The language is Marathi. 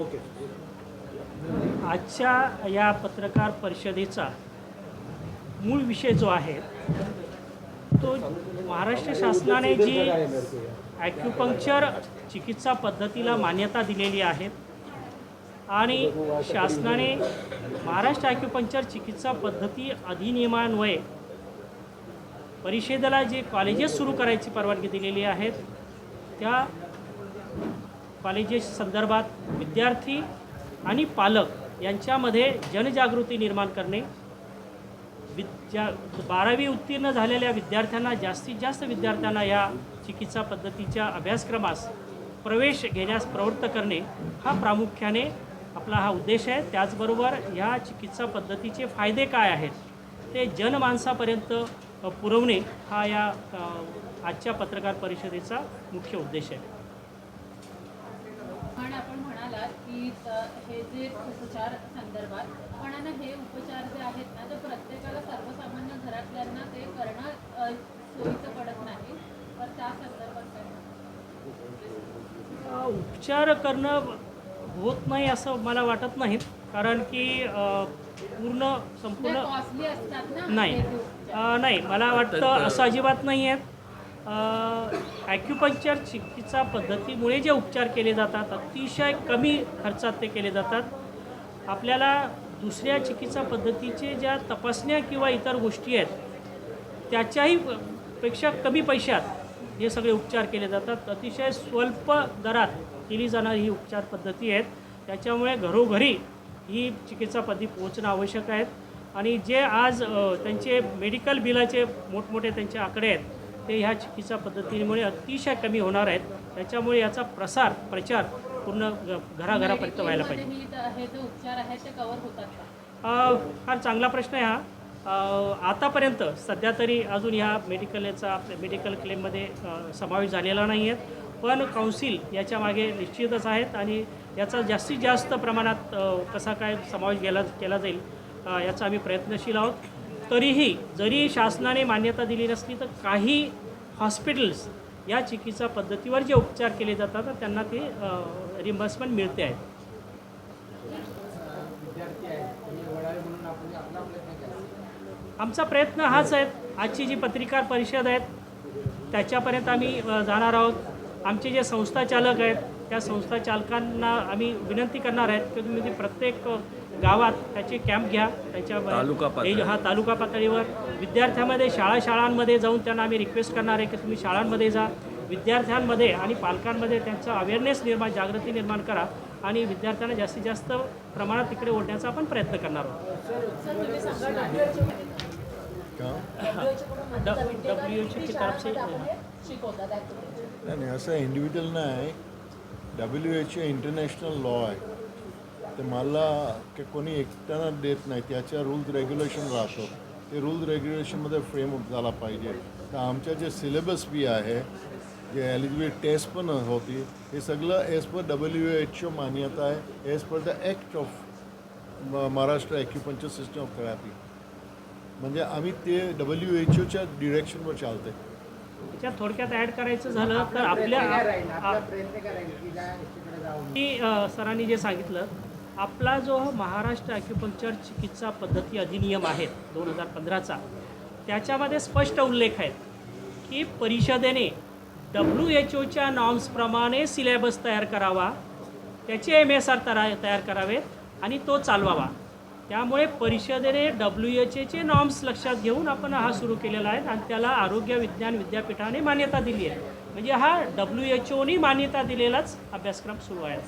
ओके. आजच्या या पत्रकार परिषदेचा मूळ विषय जो आहे तो महाराष्ट्र शासनाने जी ॲक्युपंक्चर चिकित्सा पद्धतीला मान्यता दिलेली आहे आणि शासनाने महाराष्ट्र ॲक्युपंक्चर चिकित्सा पद्धती अधिनियमान्वये परिषदेला जे कॉलेजेस सुरू करायची परवानगी दिलेली आहेत त्या कॉलेजेस संदर्भात विद्यार्थी आणि पालक यांच्यामध्ये जनजागृती निर्माण करणे. विद्या बारावी उत्तीर्ण झालेल्या विद्यार्थ्यांना जास्तीत जास्त विद्यार्थ्यांना या चिकित्सा पद्धतीच्या अभ्यासक्रमास प्रवेश घेण्यास प्रवृत्त करणे हा प्रामुख्याने आपला हा उद्देश आहे. त्याचबरोबर ह्या चिकित्सा पद्धतीचे फायदे काय आहेत ते जनमानसापर्यंत पुरवणे हा या आजच्या पत्रकार परिषदेचा मुख्य उद्देश आहे. आपण म्हणालात की त- हे जे उपचार संदर्भात पण आहे ना हे उपचार जे आहेत ना ते प्रत्येकाला सर्वसामान्य घरातल्यांना ते करणं सोयीचं पडत नाही. तर त्या संदर्भात काय अ, उपचार करणं होत नाही असं मला वाटत नाही. कारण की पूर्ण संपूर्ण कॉस्टली असतात ना नाही. नाही. मला वाटतं असं अजिबात नाही आहे ॲक्युपंक्चर चिकित्सा पद्धतीमुळे जे उपचार केले जातात अतिशय कमी खर्चात ते केले जातात. आपल्याला दुसऱ्या चिकित्सा पद्धतीचे ज्या तपासण्या किंवा इतर गोष्टी आहेत त्याच्याही पेक्षा कमी पैशात हे सगळे उपचार केले जातात. अतिशय स्वल्प दरात केली जाणारी ही उपचार पद्धती आहेत. त्याच्यामुळे घरोघरी ही चिकित्सा पद्धती पोहोचणं आवश्यक आहेत आणि जे आज त्यांचे मेडिकल बिलाचे मोठमोठे त्यांचे आकडे आहेत ते ह्या चिकित्सा पद्धतीमुळे अतिशय कमी होणार आहेत. त्याच्यामुळे याचा प्रसार प्रचार पूर्ण घराघरापर्यंत व्हायला पाहिजे. फार चांगला प्रश्न आहे हा. आतापर्यंत सध्या तरी अजून ह्या मेडिकल याचा आपल्या मेडिकल क्लेममध्ये समावेश झालेला नाही आहे. पण काउन्सिल याच्या मागे निश्चितच आहेत आणि याचा जास्तीत जास्त प्रमाणात कसा काय समावेश केला केला जाईल याचा आम्ही प्रयत्नशील आहोत. तरीही जरी शासनाने मान्यता दिली नसली तर काही हॉस्पिटल्स या चिकित्सा पद्धतीवर जे उपचार केले जातात तर त्यांना ते रिम्बर्समेंट मिळते आहे. आमचा प्रयत्न हाच आहे. आजची जी पत्रकार परिषद आहेत त्याच्यापर्यंत आम्ही जाणार आहोत. आमचे जे संस्था चालक आहेत त्या संस्था चालकांना आम्ही विनंती करणार आहेत की तुम्ही ते प्रत्येक गावात त्याचे कॅम्प घ्या. त्याच्या. हा तालुका पातळीवर. विद्यार्थ्यामध्ये शाळा शाळांमध्ये जाऊन त्यांना आम्ही रिक्वेस्ट करणार आहे की तुम्ही शाळांमध्ये जा. विद्यार्थ्यांमध्ये आणि पालकांमध्ये त्यांचा अवेअरनेस निर्माण जागृती निर्माण करा आणि विद्यार्थ्यांना जास्तीत जास्त प्रमाणात तिकडे ओढण्याचा आपण प्रयत्न करणार आहोत. सर तुम्ही सांगा डब्ल्यू एच की तरफ से शिकवतात नाही नाही असं इंडिव्हिज्युअल नाही. डब्ल्यू एच इंटरनॅशनल लॉ आहे. ते मला की कोणी एकट्यानं देत नाही त्याच्या रूल्स रेग्युलेशन राहतो. ते रूल्स रेग्युलेशनमध्ये फ्रेमअप झाला पाहिजे. तर आमच्या जे सिलेबस बी आहे जे एलिजिबिलिटी टेस्ट पण होती हे सगळं as per W H O मान्यता आहे as per the act of Maharashtra acupuncture system of therapy म्हणजे आम्ही ते डब्ल्यू एच ओच्या डिरेक्शनवर चालते त्याच्यात थोडक्यात ॲड करायचं झालं तर आपल्या अ, सरांनी जे सांगितलं आपला जो महाराष्ट्र ॲक्युपंक्चर चिकित्सा पद्धती अधिनियम आहे दोन हजार पंधराचा त्याच्यामध्ये स्पष्ट उल्लेख आहे की परिषदेने डब्ल्यू एच ओच्या नॉर्म्सप्रमाणे सिलेबस तयार करावा त्याचे एम एस आर तरा तयार करावेत आणि तो चालवावा. त्यामुळे परिषदेने डब्ल्यू एच एचे नॉर्म्स लक्षात घेऊन आपण हा सुरू केलेला आहे आणि त्याला आरोग्य विज्ञान विद्यापीठाने मान्यता दिली आहे. म्हणजे हा डब्ल्यू एच ओनी मान्यता दिलेलाच अभ्यासक्रम सुरू आहे.